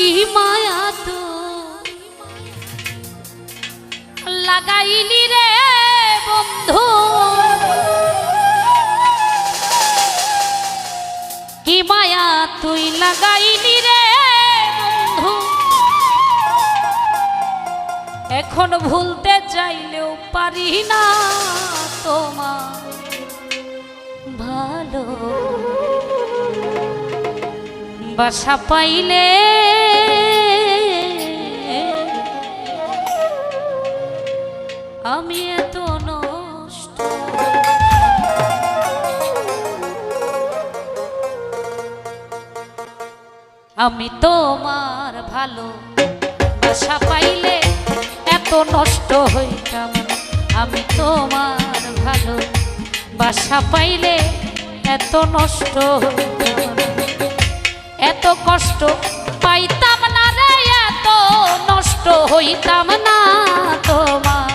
কি মায়া তো? লাগাইলি রে বন্ধু। কি মায়া তুই লাগাইলি রে বন্ধু। এখন ভুলতে চাইলেও পারি না তোমার ভালো। বাসা পাইলে আমি এত নষ্ট আমি তোমার ভালো বাসা পাইলে এত নষ্ট হইতাম। আমি তোমার ভালো বাসা পাইলে এত নষ্ট এত কষ্ট পাইতাম না রে, এত নষ্ট হইতাম না তোমার।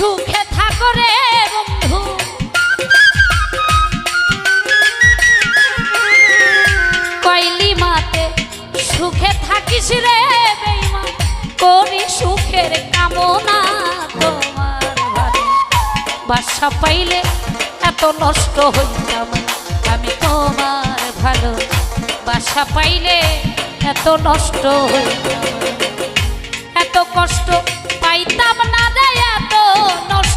সুখে থাকো রে মাতে, সুখে থাকিস রে বেইমা করি সুখের কামনা তোমার বাসা পাইলে এত নষ্ট হইতাম। আমি তোমার ভালো। বাসা পাইলে এত নষ্ট হইতাম এত কষ্ট পাইতাম না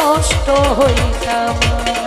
নষ্ট হইতাম।